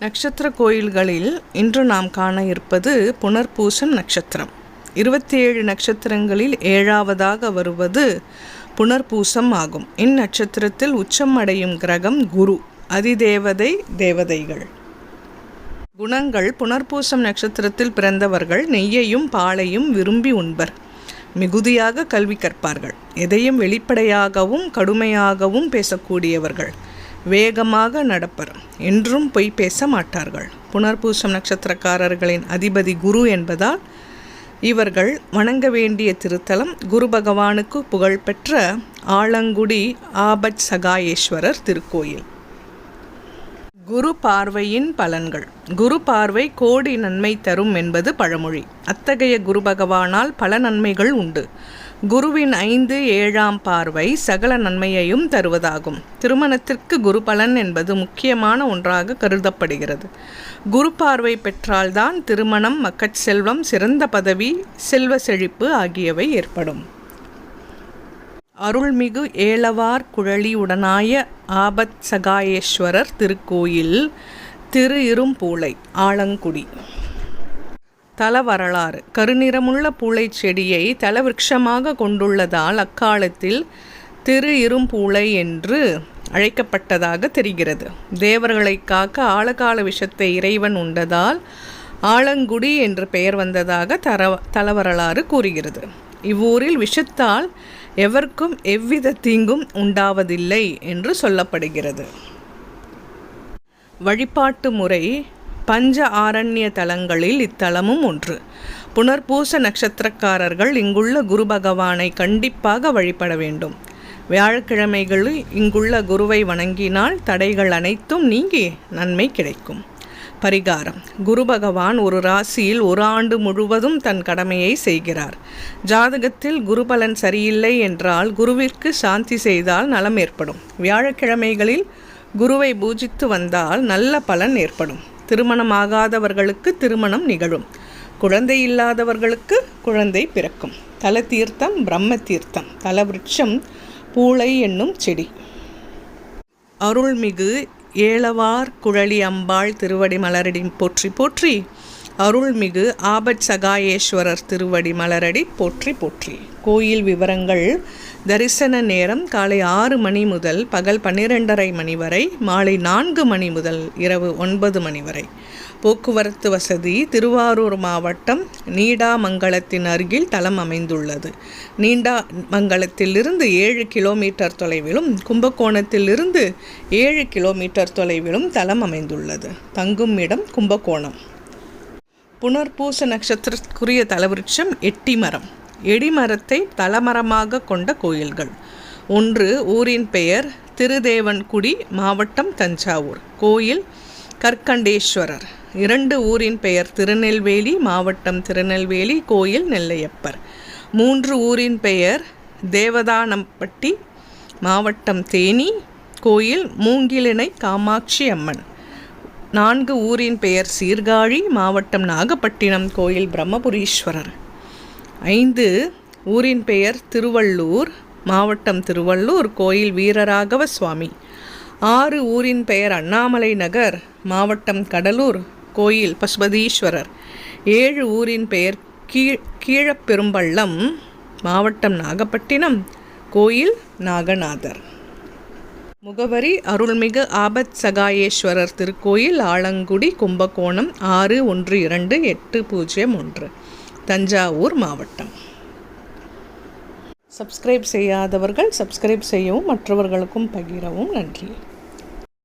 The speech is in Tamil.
நட்சத்திர கோயில்களில் இன்று நாம் காண இருப்பது புனர்பூசம் நட்சத்திரம். இருபத்தி ஏழு நட்சத்திரங்களில் ஏழாவதாக வருவது புனர்பூசம் ஆகும். இந்நட்சத்திரத்தில் உச்சம் அடையும் கிரகம் குரு அதிதேவதை தேவதைகள். குணங்கள் புனர்பூசம் நட்சத்திரத்தில் பிறந்தவர்கள் நெய்யையும் பாலையும் விரும்பி உண்பர். மிகுதியாக கல்வி கற்பார்கள். எதையும் வெளிப்படையாகவும் கடுமையாகவும் பேசக்கூடியவர்கள். வேகமாக நடப்பர் என்றும் பொய் பேச மாட்டார்கள். புனர்பூசம் நட்சத்திரக்காரர்களின் அதிபதி குரு என்பதால் இவர்கள் வணங்க வேண்டிய திருத்தலம் குரு பகவானுக்கு புகழ்பெற்ற ஆலங்குடி ஆபட் சகாயேஸ்வரர் திருக்கோயில். குரு பார்வையின் பலன்கள். குரு பார்வை கோடி நன்மை தரும் என்பது பழமொழி. அத்தகைய குரு பகவானால் பல நன்மைகள் உண்டு. குருவின் ஐந்து ஏழாம் பார்வை சகல நன்மையையும் தருவதாகும். திருமணத்திற்கு குரு பலன் என்பது முக்கியமான ஒன்றாக கருதப்படுகிறது. குரு பார்வை பெற்றால்தான் திருமணம் மக்கட் செல்வம் சிறந்த பதவி செல்வ செழிப்பு ஆகியவை ஏற்படும். அருள்மிகு ஏலவார் குழலியுடனாய ஆபத் சகாயேஸ்வரர் திருக்கோயில் திரு இரும்பூளை ஆலங்குடி. தல வரலாறு கருநிறமுள்ள பூளை செடியை தலவிருட்சமாக கொண்டுள்ளதால் அக்காலத்தில் திரு இரும்பூளை என்று அழைக்கப்பட்டதாக தெரிகிறது. தேவர்களை காக்க ஆழகால விஷத்தை இறைவன் உண்டதால் ஆலங்குடி என்று பெயர் வந்ததாக தர தலவரலாறு கூறுகிறது. இவ்வூரில் விஷத்தால் எவருக்கும் எவ்வித தீங்கும் உண்டாவதில்லை என்று சொல்லப்படுகிறது. வழிபாட்டு முறை பஞ்ச ஆரண்ய தலங்களில் இத்தலமும் ஒன்று. புனர்பூச நட்சத்திரக்காரர்கள் இங்குள்ள குரு பகவானை கண்டிப்பாக வழிபட வேண்டும். வியாழக்கிழமைகளில் இங்குள்ள குருவை வணங்கினால் தடைகள் அனைத்தும் நீங்கி நன்மை கிடைக்கும். பரிகாரம். குரு பகவான் ஒரு ராசியில் ஒரு ஆண்டு முழுவதும் தன் கடமையை செய்கிறார். ஜாதகத்தில் குரு பலன் சரியில்லை என்றால் குருவிற்கு சாந்தி செய்தால் நலம் ஏற்படும். வியாழக்கிழமைகளில் குருவை பூஜித்து வந்தால் நல்ல பலன் ஏற்படும். திருமணமாகாதவர்களுக்கு திருமணம் நிகழும். குழந்தை இல்லாதவர்களுக்கு குழந்தை பிறக்கும். தல தீர்த்தம் பிரம்ம தீர்த்தம் தலவிருட்சம் பூளை என்னும் செடி. அருள்மிகு ஏழவார் குழலி அம்பாள் திருவடி மலரடி போற்றி போற்றி. அருள்மிகு ஆபத் சகாயேஸ்வரர் திருவடி மலரடி போற்றி போற்றி. கோயில் விவரங்கள் தரிசன நேரம் காலை ஆறு மணி முதல் பகல் பன்னிரெண்டரை மணி வரை மாலை நான்கு மணி முதல் இரவு ஒன்பது மணி வரை. போக்குவரத்து வசதி திருவாரூர் மாவட்டம் நீடாமங்கலத்தின் அருகில் தளம் அமைந்துள்ளது. நீண்டாமங்கலத்திலிருந்து ஏழு கிலோமீட்டர் தொலைவிலும் கும்பகோணத்திலிருந்து ஏழு கிலோமீட்டர் தொலைவிலும் தளம் அமைந்துள்ளது. தங்கும் இடம் கும்பகோணம். புனர்பூச நட்சத்திரத்துக்குரிய தலவிருட்சம் எட்டி மரம் எடிமரத்தை தலமரமாக கொண்ட கோயில்கள். ஒன்று ஊரின் பெயர் திருதேவன்குடி மாவட்டம் தஞ்சாவூர். கோயில் கற்கண்டேஸ்வரர். இரண்டு ஊரின் பெயர் திருநெல்வேலி மாவட்டம் திருநெல்வேலி கோயில் நெல்லையப்பர். மூன்று ஊரின் பெயர் தேவதானம்பட்டி மாவட்டம் தேனி கோயில் மூங்கிலினை காமாட்சி அம்மன். நான்கு ஊரின் பெயர் சீர்காழி மாவட்டம் நாகப்பட்டினம் கோயில் பிரம்மபுரீஸ்வரர். ஐந்து ஊரின் பெயர் திருவள்ளூர் மாவட்டம் திருவள்ளூர் கோயில் வீரராகவ சுவாமி ஆறு ஊரின் பெயர் அண்ணாமலை நகர் மாவட்டம் கடலூர் கோயில் பசுபதீஸ்வரர். ஏழு ஊரின் பெயர் கீழ் கீழப்பெரும்பள்ளம் மாவட்டம் நாகப்பட்டினம் கோயில் நாகநாதர். முகவரி அருள்மிகு ஆபத் சகாயேஸ்வரர் திருக்கோயில் ஆலங்குடி கும்பகோணம் ஆறு ஒன்று இரண்டு எட்டு பூஜ்ஜியம் ஒன்று தஞ்சாவூர் மாவட்டம். சப்ஸ்கிரைப் செய்யாதவர்கள் சப்ஸ்கிரைப் செய்யவும் மற்றவர்களுக்கும் பகிரவும் நன்றி.